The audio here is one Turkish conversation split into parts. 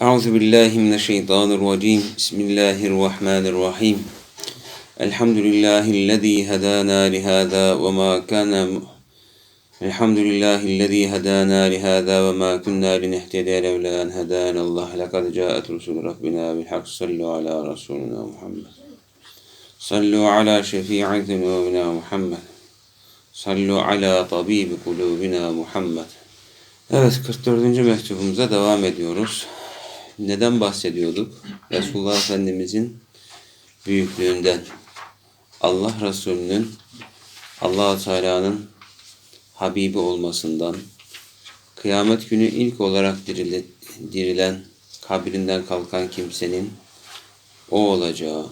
أعوذ بالله من الشيطان الرجيم. بسم الله الرحمن الرحيم. الحمد لله الذي هدانا لهذا وما كان الحمد لله الذي هدانا لهذا وما كنا لنهتدي لولا أن هدانا الله. لقد جاءت رسل ربنا بالحق. صلوا على رسولنا محمد. صلوا على شفيع ذنوبنا محمد. صلوا على طبيب قلوبنا محمد. Evet 44. mektubumuza devam ediyoruz. Neden bahsediyorduk? Resulullah Efendimizin büyüklüğünden, Allah Resulü'nün allah Teala'nın Habibi olmasından, kıyamet günü ilk olarak dirile, dirilen, kabrinden kalkan kimsenin o olacağı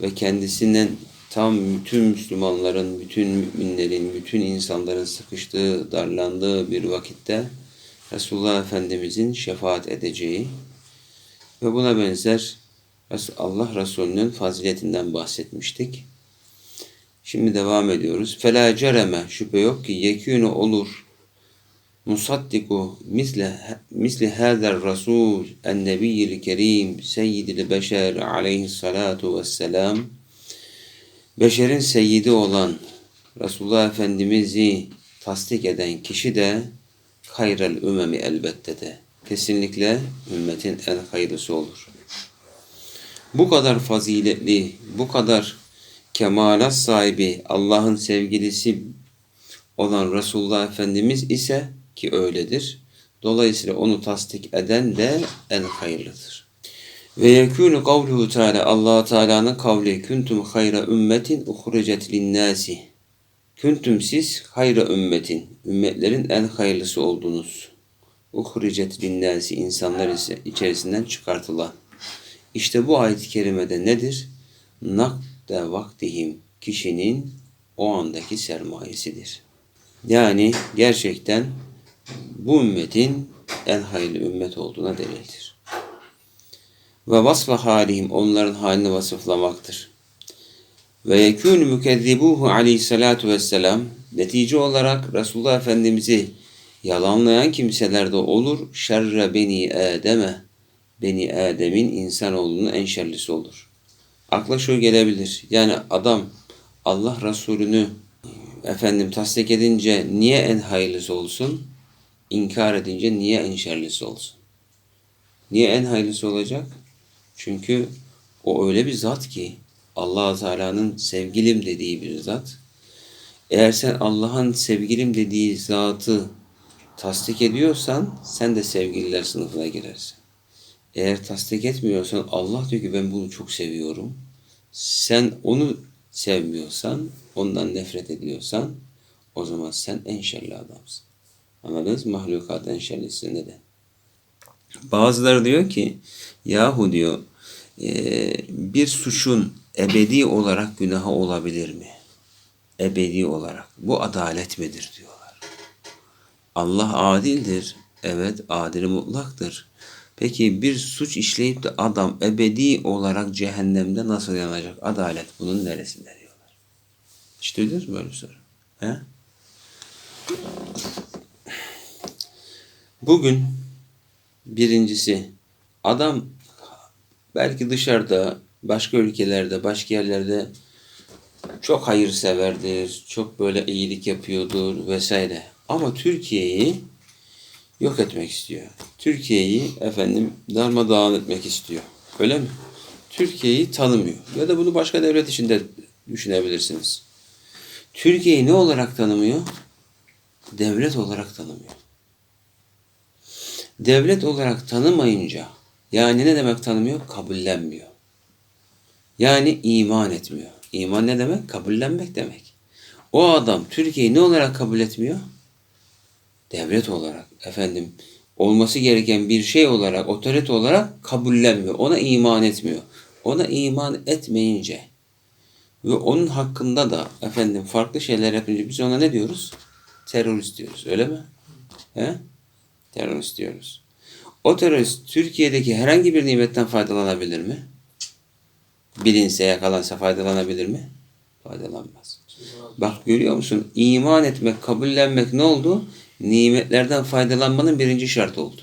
ve kendisinden tam bütün Müslümanların, bütün müminlerin, bütün insanların sıkıştığı, darlandığı bir vakitte Resulullah Efendimizin şefaat edeceği ve buna benzer Allah Resulü'nün faziletinden bahsetmiştik. Şimdi devam ediyoruz. Fela cereme şüphe yok ki yekûnü olur musaddiku misle misli hâzer rasul en nebiyyil kerim seyyidil beşer aleyhissalatu vesselam beşerin seyyidi olan Resulullah Efendimiz'i tasdik eden kişi de hayral ümemi elbette de kesinlikle ümmetin en hayırlısı olur. Bu kadar faziletli, bu kadar kemalat sahibi Allah'ın sevgilisi olan Resulullah Efendimiz ise ki öyledir. Dolayısıyla onu tasdik eden de en hayırlıdır. Ve yekûnü kavluhu Teala Allah Teala'nın kavli kuntum hayra ümmetin uhricet linnâsi. Kuntum siz hayra ümmetin, ümmetlerin en hayırlısı oldunuz. Uhricet linnâsi insanlar içerisinden çıkartılan. İşte bu ayet-i kerimede nedir? Nakde vaktihim kişinin o andaki sermayesidir. Yani gerçekten bu ümmetin en hayırlı ümmet olduğuna delildir. Ve vasfa halihim onların halini vasıflamaktır. Ve yekûnü mükezzibuhu aleyhissalatu vesselam netice olarak Resulullah Efendimiz'i yalanlayan kimseler de olur. Şerre beni Adem'e Beni Adem'in insanoğlunun en şerlisi olur. Akla şu gelebilir. Yani adam Allah Resulü'nü efendim tasdik edince niye en hayırlısı olsun? İnkar edince niye en şerlisi olsun? Niye en hayırlısı olacak? Çünkü o öyle bir zat ki allah Teala'nın sevgilim dediği bir zat. Eğer sen Allah'ın sevgilim dediği zatı tasdik ediyorsan sen de sevgililer sınıfına girersin. Eğer tasdik etmiyorsan Allah diyor ki ben bunu çok seviyorum. Sen onu sevmiyorsan, ondan nefret ediyorsan o zaman sen en şerli adamsın. Anladınız mı? Mahlukat en şerlisi neden? Bazıları diyor ki yahu diyor bir suçun ebedi olarak günahı olabilir mi? Ebedi olarak. Bu adalet midir diyorlar. Allah adildir. Evet adil mutlaktır. Peki bir suç işleyip de adam ebedi olarak cehennemde nasıl yanacak? Adalet bunun neresinde diyorlar. Hiç duydunuz böyle soru? He? Bugün birincisi adam belki dışarıda, başka ülkelerde, başka yerlerde çok hayırseverdir, çok böyle iyilik yapıyordur vesaire. Ama Türkiye'yi yok etmek istiyor. Türkiye'yi efendim darmadağın etmek istiyor. Öyle mi? Türkiye'yi tanımıyor. Ya da bunu başka devlet içinde düşünebilirsiniz. Türkiye'yi ne olarak tanımıyor? Devlet olarak tanımıyor. Devlet olarak tanımayınca yani ne demek tanımıyor? Kabullenmiyor. Yani iman etmiyor. İman ne demek? Kabullenmek demek. O adam Türkiye'yi ne olarak kabul etmiyor? Devlet olarak efendim olması gereken bir şey olarak, otorite olarak kabullenmiyor. Ona iman etmiyor. Ona iman etmeyince ve onun hakkında da efendim farklı şeyler yapınca biz ona ne diyoruz? Terörist diyoruz. Öyle mi? He? Terörist diyoruz. O terörist Türkiye'deki herhangi bir nimetten faydalanabilir mi? Bilinse, yakalansa faydalanabilir mi? Faydalanmaz. Bak görüyor musun? İman etmek, kabullenmek ne oldu? Nimetlerden faydalanmanın birinci şartı oldu.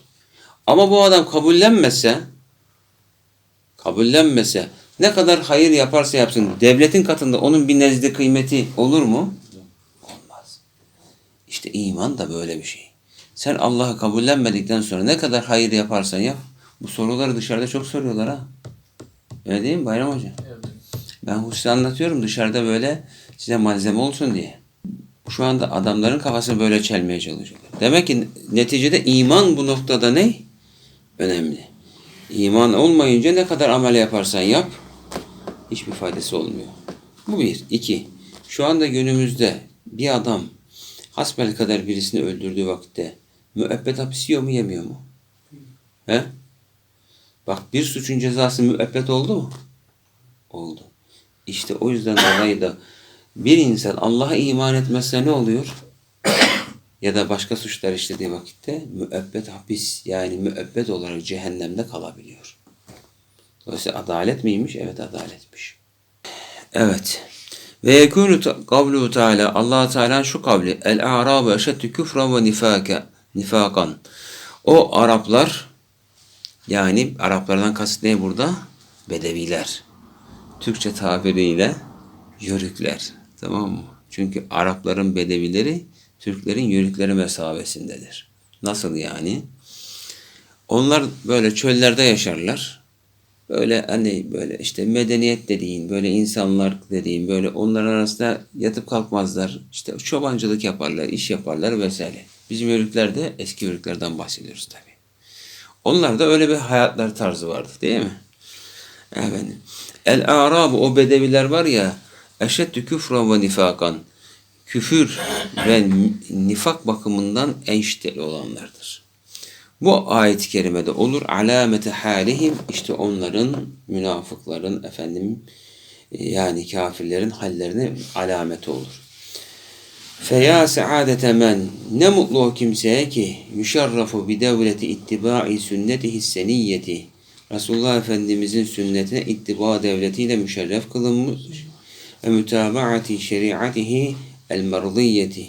Ama bu adam kabullenmezse kabullenmese ne kadar hayır yaparsa yapsın devletin katında onun bir nezde kıymeti olur mu? Olmaz. İşte iman da böyle bir şey. Sen Allah'ı kabullenmedikten sonra ne kadar hayır yaparsan yap. Bu soruları dışarıda çok soruyorlar ha. Öyle değil mi Bayram Hoca? Ben hususi anlatıyorum dışarıda böyle size malzeme olsun diye. Şu anda adamların kafasını böyle çelmeye çalışıyorlar. Demek ki neticede iman bu noktada ne? Önemli. İman olmayınca ne kadar amel yaparsan yap hiçbir faydası olmuyor. Bu bir. iki. Şu anda günümüzde bir adam hasbel kadar birisini öldürdüğü vakitte müebbet hapis yiyor mu yemiyor mu? He? Bak bir suçun cezası müebbet oldu mu? Oldu. İşte o yüzden dolayı da bir insan Allah'a iman etmezse ne oluyor? ya da başka suçlar işlediği vakitte müebbet hapis yani müebbet olarak cehennemde kalabiliyor. Dolayısıyla adalet miymiş? Evet adaletmiş. Evet. Ve yekûnü kavluhu Teala allah Teala şu kavli El a'rabu eşeddü küfra ve nifaka nifakan. O Araplar yani Araplardan kasıt ne burada? Bedeviler. Türkçe tabiriyle yörükler. Tamam mı? Çünkü Arapların bedevileri Türklerin yörükleri mesabesindedir. Nasıl yani? Onlar böyle çöllerde yaşarlar. Böyle hani böyle işte medeniyet dediğin, böyle insanlar dediğin, böyle onlar arasında yatıp kalkmazlar. İşte çobancılık yaparlar, iş yaparlar vesaire. Bizim yörüklerde eski yörüklerden bahsediyoruz tabii. Onlarda öyle bir hayatlar tarzı vardı değil mi? Efendim. El-Arabu o bedeviler var ya eşeddü küfran ve nifakan küfür ve nifak bakımından en şiddetli olanlardır. Bu ayet-i kerimede olur alamete halihim işte onların münafıkların efendim yani kafirlerin hallerine alameti olur. Feya saadete men ne mutlu o kimseye ki yuşarrafu bi devleti ittibai sünnetihi seniyyeti Resulullah Efendimizin sünnetine ittiba devletiyle müşerref kılınmış ve mütabaati şeriatihi el merdiyeti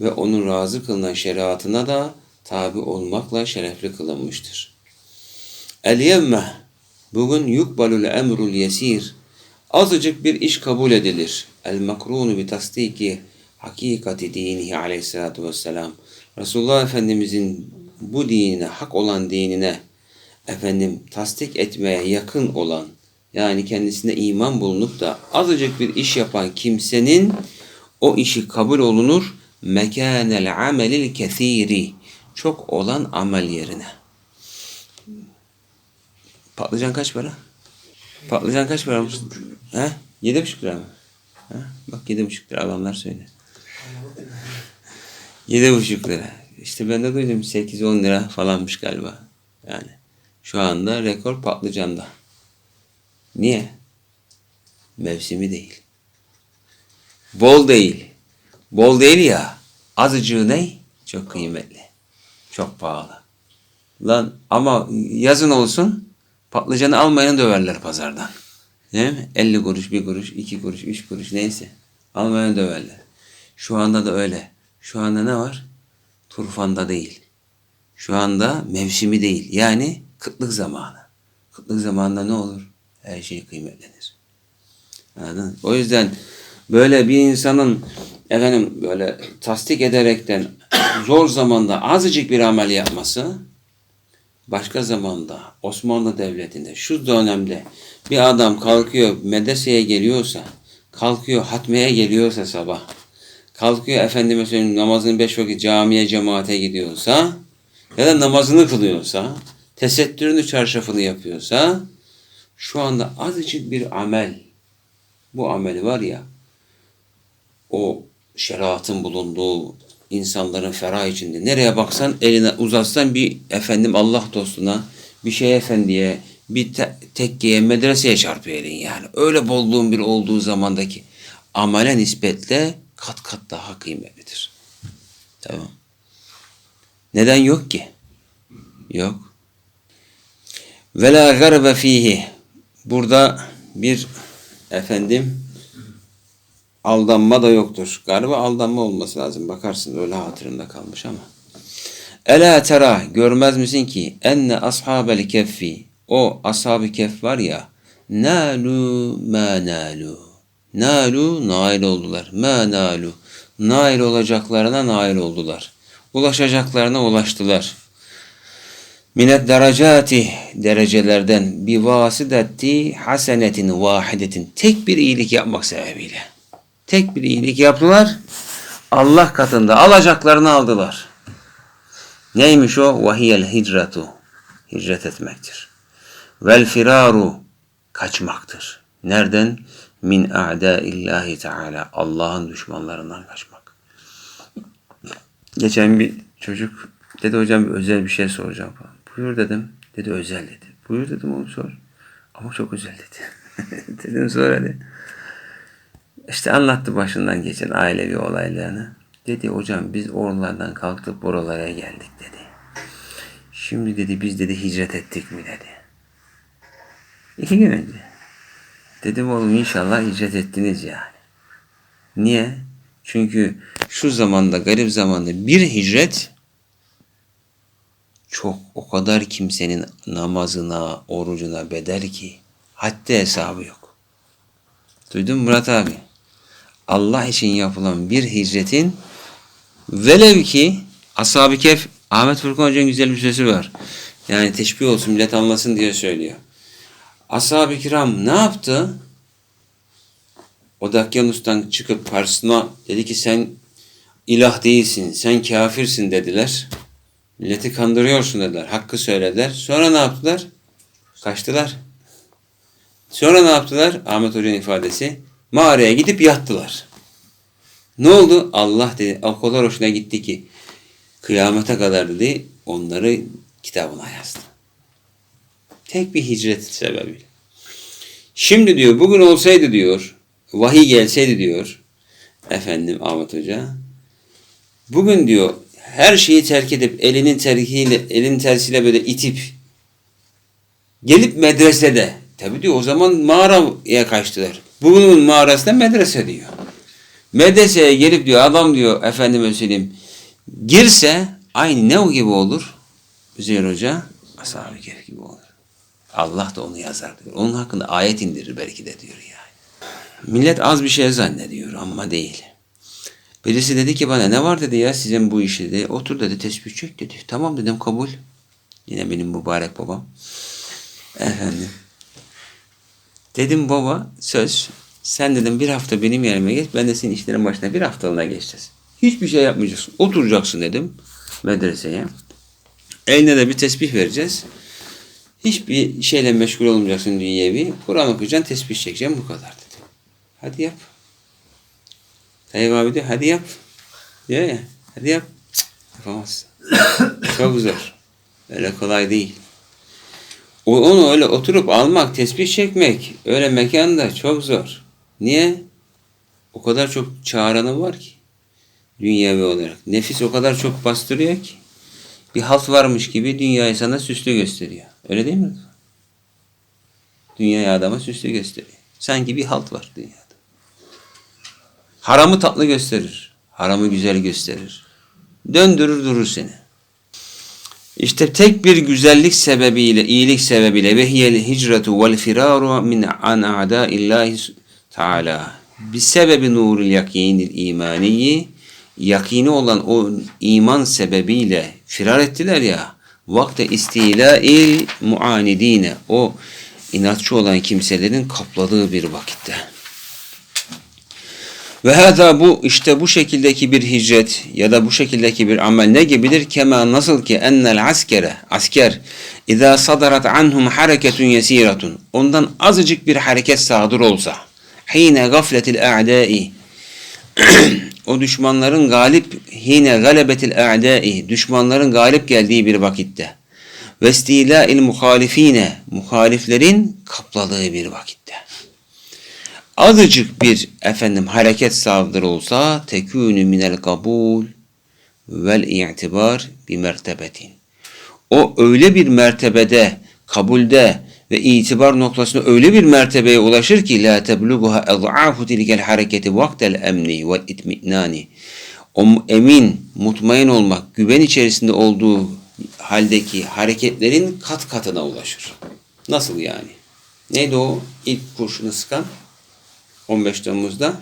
ve onun razı kılınan şeriatına da tabi olmakla şerefli kılınmıştır. El yevme bugün yukbalul emrul yesir azıcık bir iş kabul edilir. El makrunu bi tasdiki hakikati dinihi aleyhissalatu vesselam. Resulullah Efendimizin bu dinine, hak olan dinine efendim tasdik etmeye yakın olan yani kendisine iman bulunup da azıcık bir iş yapan kimsenin o işi kabul olunur mekanel amelil kesiri çok olan amel yerine. Patlıcan kaç para? Patlıcan kaç para? He? Yedi buçuk lira mı? Ha? Bak yedi buçuk lira adamlar söyle. Yedi buçuk lira. İşte ben de duydum 8-10 lira falanmış galiba. Yani şu anda rekor patlıcanda. Niye? Mevsimi değil. Bol değil. Bol değil ya. Azıcığı ne? Çok kıymetli. Çok pahalı. Lan ama yazın olsun patlıcanı almayanı döverler pazardan. Değil mi? 50 kuruş, 1 kuruş, 2 kuruş, 3 kuruş neyse. Almayanı döverler. Şu anda da öyle. Şu anda ne var? Turfanda değil. Şu anda mevsimi değil. Yani kıtlık zamanı. Kıtlık zamanında ne olur? Her şey kıymetlenir. Anladın? O yüzden böyle bir insanın efendim böyle tasdik ederekten zor zamanda azıcık bir amel yapması başka zamanda Osmanlı Devleti'nde şu dönemde bir adam kalkıyor medreseye geliyorsa kalkıyor hatmeye geliyorsa sabah kalkıyor efendime söyleyeyim namazını beş vakit camiye cemaate gidiyorsa ya da namazını kılıyorsa tesettürünü çarşafını yapıyorsa şu anda azıcık bir amel bu ameli var ya o şeriatın bulunduğu insanların ferah içinde nereye baksan eline uzatsan bir efendim Allah dostuna bir şey efendiye bir te- tekkeye medreseye çarpıyor elin yani. Öyle bolluğun bir olduğu zamandaki amele nispetle kat kat daha kıymetlidir. Tamam. Neden yok ki? Yok. Ve la garbe fihi. Burada bir efendim aldanma da yoktur. Galiba aldanma olması lazım. Bakarsın öyle hatırımda kalmış ama. Ela tera görmez misin ki? Enne ashabel keffi. O ashab-ı kehf var ya nalu ma nalu nalu nail oldular. Ma nalu nail olacaklarına nail oldular. Ulaşacaklarına ulaştılar minet derecati derecelerden bir vasideti hasenetin vahidetin tek bir iyilik yapmak sebebiyle tek bir iyilik yaptılar Allah katında alacaklarını aldılar. Neymiş o? Vahiyel hicratu. Hicret etmektir. Vel firaru. Kaçmaktır. Nereden? Min a'daillahi teala. Allah'ın düşmanlarından kaçmak. Geçen bir çocuk dedi hocam özel bir şey soracağım falan. Buyur dedim. Dedi özel dedi. Buyur dedim onu sor. Ama çok özel dedi. dedim sor hadi. İşte anlattı başından geçen ailevi olaylarını. Dedi hocam biz oralardan kalktık buralara geldik dedi. Şimdi dedi biz dedi hicret ettik mi dedi. İki gün önce. Dedim oğlum inşallah hicret ettiniz yani. Niye? Çünkü şu zamanda garip zamanda bir hicret çok o kadar kimsenin namazına, orucuna bedel ki hatta hesabı yok. Duydun mu Murat abi? Allah için yapılan bir hicretin velev ki Ashab-ı Kehf Ahmet Furkan Hoca'nın güzel bir sözü var. Yani teşbih olsun millet anlasın diye söylüyor. Ashab-ı kiram ne yaptı? O Dakyanus'tan çıkıp karşısına dedi ki sen ilah değilsin, sen kafirsin dediler. Milleti kandırıyorsun dediler. Hakkı söylediler. Sonra ne yaptılar? Kaçtılar. Sonra ne yaptılar? Ahmet Hoca'nın ifadesi. Mağaraya gidip yattılar. Ne oldu? Allah dedi. O kadar hoşuna gitti ki kıyamete kadar dedi onları kitabına yazdı. Tek bir hicret sebebiyle. Şimdi diyor bugün olsaydı diyor vahiy gelseydi diyor efendim Ahmet Hoca bugün diyor her şeyi terk edip elinin terkiyle elinin tersiyle böyle itip gelip medresede tabi diyor o zaman mağaraya kaçtılar. Bugünün mağarasında medrese diyor. Medreseye gelip diyor adam diyor efendime söyleyeyim girse aynı ne o gibi olur? Üzeyir Hoca ashab-ı kehf gibi olur. Allah da onu yazar diyor. Onun hakkında ayet indirir belki de diyor yani. Millet az bir şey zannediyor ama değil. Birisi dedi ki bana ne var dedi ya sizin bu işi dedi. Otur dedi tesbih çek dedi. Tamam dedim kabul. Yine benim mübarek babam. Efendim. Dedim baba söz. Sen dedim bir hafta benim yerime geç. Ben de senin işlerin başına bir haftalığına geçeceğiz. Hiçbir şey yapmayacaksın. Oturacaksın dedim medreseye. Eline de bir tesbih vereceğiz. Hiçbir şeyle meşgul olmayacaksın dünyevi. Kur'an okuyacaksın, tesbih çekeceksin bu kadar dedi. Hadi yap. Tayyip abi diyor hadi yap. Diyor ya hadi yap. Cık, yapamazsın. Çok zor. Öyle kolay değil. Onu öyle oturup almak, tesbih çekmek öyle mekanda çok zor. Niye? O kadar çok çağıranı var ki. Dünyevi olarak. Nefis o kadar çok bastırıyor ki. Bir halt varmış gibi dünyayı sana süslü gösteriyor. Öyle değil mi? Dünyayı adama süslü gösteriyor. Sanki bir halt var dünyada. Haramı tatlı gösterir. Haramı güzel gösterir. Döndürür durur seni. İşte tek bir güzellik sebebiyle, iyilik sebebiyle ve hiyel hicretu vel firaru min an a'daillahi Teala. Bir sebebi nurul yakinil imaniyi yakini olan o iman sebebiyle firar ettiler ya vakte istilail muanidine o inatçı olan kimselerin kapladığı bir vakitte. Ve hâzâ bu işte bu şekildeki bir hicret ya da bu şekildeki bir amel ne gibidir? Kema nasıl ki ennel askere asker izâ sadarat anhum hareketun yesiratun. Ondan azıcık bir hareket sadır olsa hine gafletil a'dai o düşmanların galip hine galebetil a'dai düşmanların galip geldiği bir vakitte. Ve istilâil muhalifine muhaliflerin kapladığı bir vakitte azıcık bir efendim hareket sağdır olsa tekûnü minel kabul vel i'tibar bir mertebetin. O öyle bir mertebede, kabulde ve itibar noktasında öyle bir mertebeye ulaşır ki la tebluguha ed'afu tilkel hareketi vaktel emni vel itminani. o emin, mutmain olmak, güven içerisinde olduğu haldeki hareketlerin kat katına ulaşır. Nasıl yani? Neydi o ilk kurşunu sıkan? 15 Temmuz'da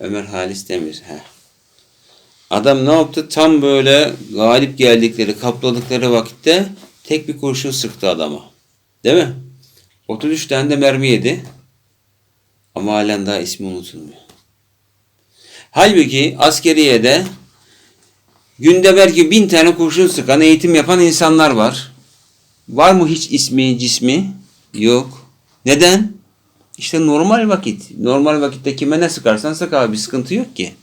Ömer Halis Demir. Heh. Adam ne yaptı? Tam böyle galip geldikleri, kapladıkları vakitte tek bir kurşun sıktı adama. Değil mi? 33 tane de mermi yedi. Ama halen daha ismi unutulmuyor. Halbuki askeriyede günde belki bin tane kurşun sıkan, eğitim yapan insanlar var. Var mı hiç ismi, cismi? Yok. Neden? İşte normal vakit. Normal vakitte kime ne sıkarsan sık abi sıkıntı yok ki.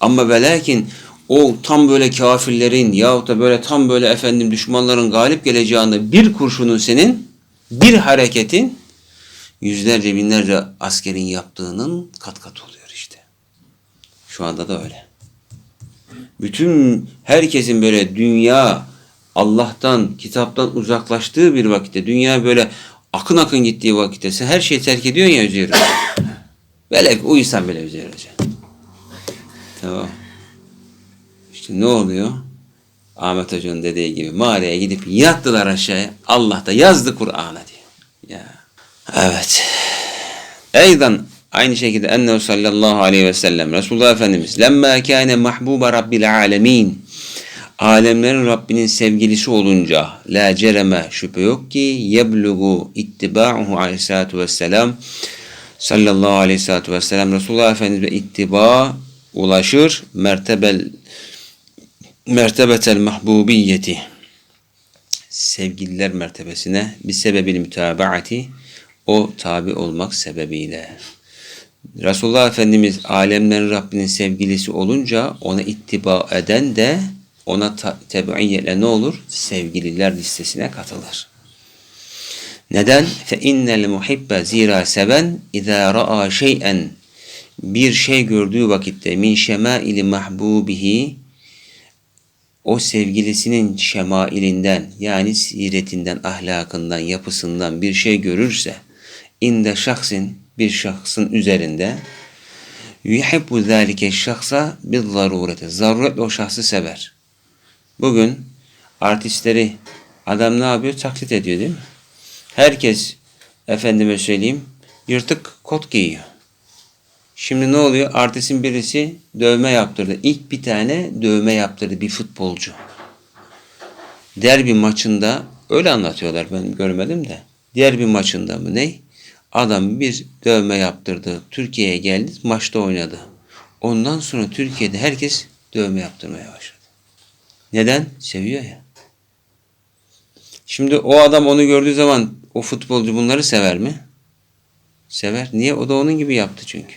Ama ve lakin o tam böyle kafirlerin yahut da böyle tam böyle efendim düşmanların galip geleceğinde bir kurşunun senin bir hareketin yüzlerce binlerce askerin yaptığının kat kat oluyor işte. Şu anda da öyle. Bütün herkesin böyle dünya Allah'tan, kitaptan uzaklaştığı bir vakitte, dünya böyle akın akın gittiği vakitte sen her şeyi terk ediyorsun ya üzeri. Böyle uyusan bile üzeri Tamam. İşte ne oluyor? Ahmet Hoca'nın dediği gibi mağaraya gidip yattılar aşağıya. Allah da yazdı Kur'an'a diyor. Ya. Evet. Eydan aynı şekilde ennehu sallallahu aleyhi ve sellem Resulullah Efendimiz lemma kâne mahbuba rabbil alemin alemlerin Rabbinin sevgilisi olunca la cereme şüphe yok ki yeblugu ittiba'uhu aleyhissalatu vesselam sallallahu aleyhi ve sellem Resulullah Efendimiz'e ittiba ulaşır mertebel mertebetel mahbubiyeti sevgililer mertebesine bir sebebil mütabaati o tabi olmak sebebiyle. Resulullah Efendimiz alemlerin Rabbinin sevgilisi olunca ona ittiba eden de ona tebiiyle ne olur? Sevgililer listesine katılır. Neden? Fe innel muhibbe zira seven izâ ra'a şey'en bir şey gördüğü vakitte min şemaili mahbubihi o sevgilisinin şemailinden yani siretinden, ahlakından, yapısından bir şey görürse inde şahsin bir şahsın üzerinde yuhibbu zalike şahsa bil zarureti. Zaruret o şahsı sever. Bugün artistleri adam ne yapıyor? Taklit ediyor değil mi? Herkes efendime söyleyeyim yırtık kot giyiyor. Şimdi ne oluyor? Artistin birisi dövme yaptırdı. İlk bir tane dövme yaptırdı bir futbolcu. Derbi maçında öyle anlatıyorlar ben görmedim de. Derbi maçında mı ne? Adam bir dövme yaptırdı. Türkiye'ye geldi. Maçta oynadı. Ondan sonra Türkiye'de herkes dövme yaptırmaya başladı. Neden? Seviyor ya. Şimdi o adam onu gördüğü zaman o futbolcu bunları sever mi? Sever. Niye? O da onun gibi yaptı çünkü.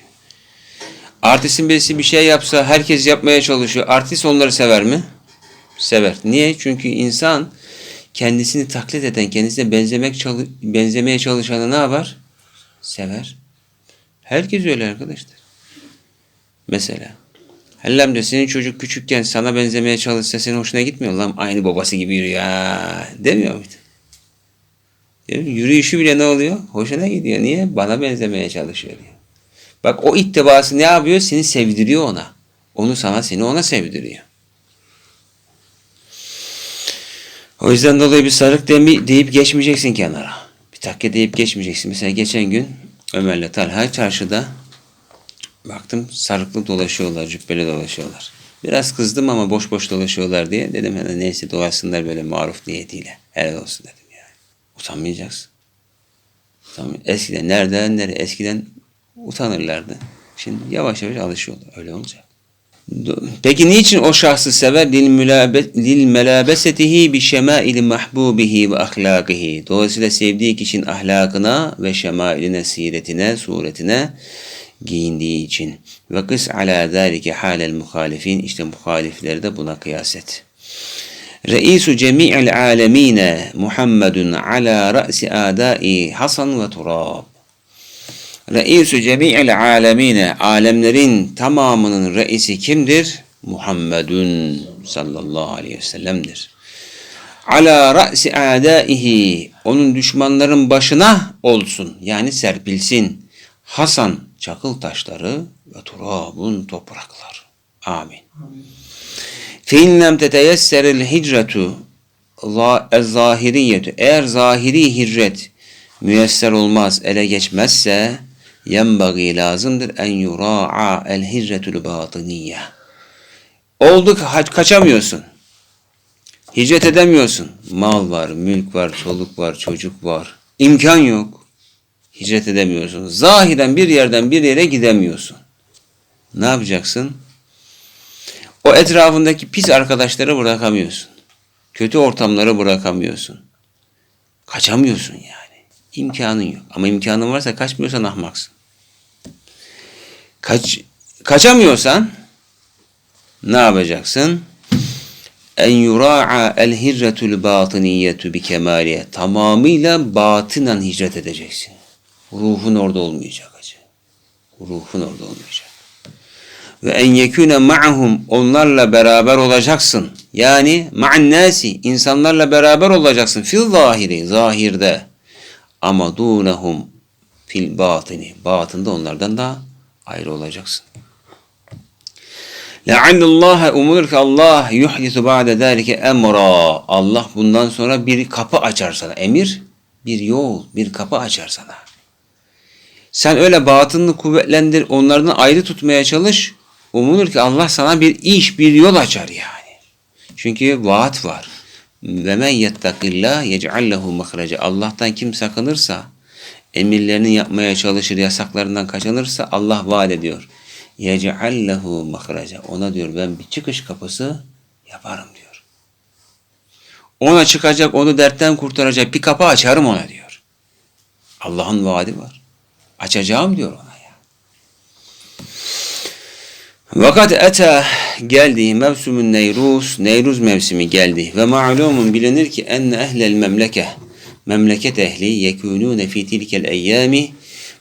Artistin birisi bir şey yapsa herkes yapmaya çalışıyor. Artist onları sever mi? Sever. Niye? Çünkü insan kendisini taklit eden, kendisine benzemek çalı benzemeye çalışanı ne yapar? Sever. Herkes öyle arkadaşlar. Mesela Hellem de senin çocuk küçükken sana benzemeye çalışsa senin hoşuna gitmiyor lan aynı babası gibi yürüyor ha demiyor muydu? Yürüyüşü bile ne oluyor? Hoşuna gidiyor. Niye? Bana benzemeye çalışıyor diyor. Bak o ittibası ne yapıyor? Seni sevdiriyor ona. Onu sana, seni ona sevdiriyor. O yüzden dolayı bir sarık demi, deyip geçmeyeceksin kenara. Bir takke deyip geçmeyeceksin. Mesela geçen gün Ömer'le Talha çarşıda baktım sarıklı dolaşıyorlar, cübbeli dolaşıyorlar. Biraz kızdım ama boş boş dolaşıyorlar diye. Dedim hani neyse dolaşsınlar böyle maruf niyetiyle. Helal olsun dedim yani. Utanmayacaksın. Eskiden nereden nereye? Eskiden utanırlardı. Şimdi yavaş yavaş alışıyorlar. Öyle olacak. Peki niçin o şahsı sever? Lil melabesetihi bi şemaili mahbubihi ve ahlakihi. Dolayısıyla sevdiği kişinin ahlakına ve şemailine, siretine, suretine giyindiği için. Ve kıs ala zâlike halel muhalifin. İşte muhalifleri de buna kıyas et. Reisu cemi'il alemine Muhammedun ala ra'si adai Hasan ve Turab. Reisü cemi'il alemine alemlerin tamamının reisi kimdir? Muhammedun sallallahu aleyhi ve sellem'dir. Ala ra'si adaihi onun düşmanların başına olsun yani serpilsin. Hasan çakıl taşları ve turabun topraklar. Amin. Fe in lem teteyesseril hicretu zahiriyetü eğer zahiri hicret müyesser olmaz, ele geçmezse yenbagi lazımdır en yura'a el hicretül batıniyye. Oldu ka- kaçamıyorsun. Hicret edemiyorsun. Mal var, mülk var, çoluk var, çocuk var. İmkan yok. Hicret edemiyorsun. Zahiren bir yerden bir yere gidemiyorsun. Ne yapacaksın? O etrafındaki pis arkadaşları bırakamıyorsun. Kötü ortamları bırakamıyorsun. Kaçamıyorsun yani. İmkanın yok. Ama imkanın varsa kaçmıyorsan ahmaksın. Kaç, kaçamıyorsan ne yapacaksın? En yura'a el hicretul batiniyetu bi kemaliye. Tamamıyla batınan hicret edeceksin. Ruhun orada olmayacak acı. Ruhun orada olmayacak. Ve en yekune ma'hum onlarla beraber olacaksın. Yani ma'an insanlarla beraber olacaksın. Fil zahiri zahirde. Ama dunehum fil batini batında onlardan da ayrı olacaksın. Le'annallâhe umulur ki Allah yuhdisu ba'de zâlike emra. Allah bundan sonra bir kapı açar sana. Emir, bir yol, bir kapı açar sana. Sen öyle batınını kuvvetlendir, onlardan ayrı tutmaya çalış. Umulur ki Allah sana bir iş, bir yol açar yani. Çünkü vaat var. Ve men yettakillah yec'al lehu mahraca. Allah'tan kim sakınırsa, emirlerini yapmaya çalışır, yasaklarından kaçınırsa Allah vaat ediyor. Yec'al lehu mahraca. Ona diyor ben bir çıkış kapısı yaparım diyor. Ona çıkacak, onu dertten kurtaracak bir kapı açarım ona diyor. Allah'ın vaadi var. Açacağım diyor ona ya. Vakat ete geldi mevsumun Neyruz, Neyruz mevsimi geldi. Ve ma'lumun bilinir ki enne ehlel memleke memleket ehli yekunune fi tilkel eyyami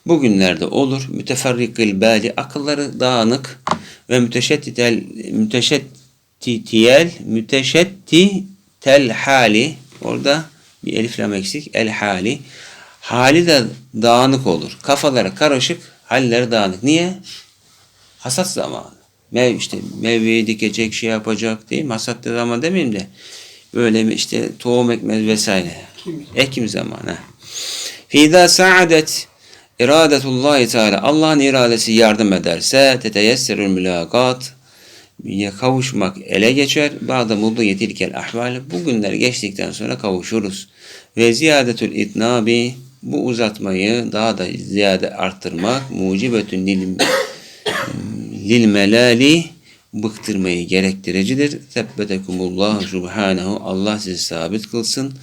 bugünlerde olur. Müteferrikil bali akılları dağınık ve müteşettitel müteşettitiyel müteşettitel hali orada bir elif lam eksik. El hali hali de dağınık olur. Kafaları karışık, halleri dağınık. Niye? Hasat zamanı. Mev işte meyveyi dikecek, şey yapacak değil mi? Hasat zaman demeyeyim de böyle işte tohum ekmez vesaire. Ekim zamanı. Fida saadet iradetullahi teala Allah'ın iradesi yardım ederse teteyesserül mülakat kavuşmak ele geçer. Bazı muddu yetilkel ahval. Bu günler geçtikten sonra kavuşuruz. Ve ziyadetül itnabi bu uzatmayı daha da ziyade arttırmak mucibetün lil, lil melali bıktırmayı gerektiricidir. Tebbetekumullah subhanehu Allah sizi sabit kılsın.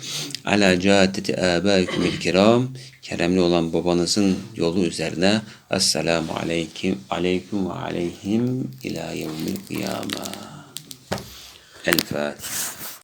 Ala caddeti âbâikumil kiram keremli olan babanızın yolu üzerine. Esselamu aleyküm, aleyküm ve aleyhim ila yevmil kıyama. El Fatiha.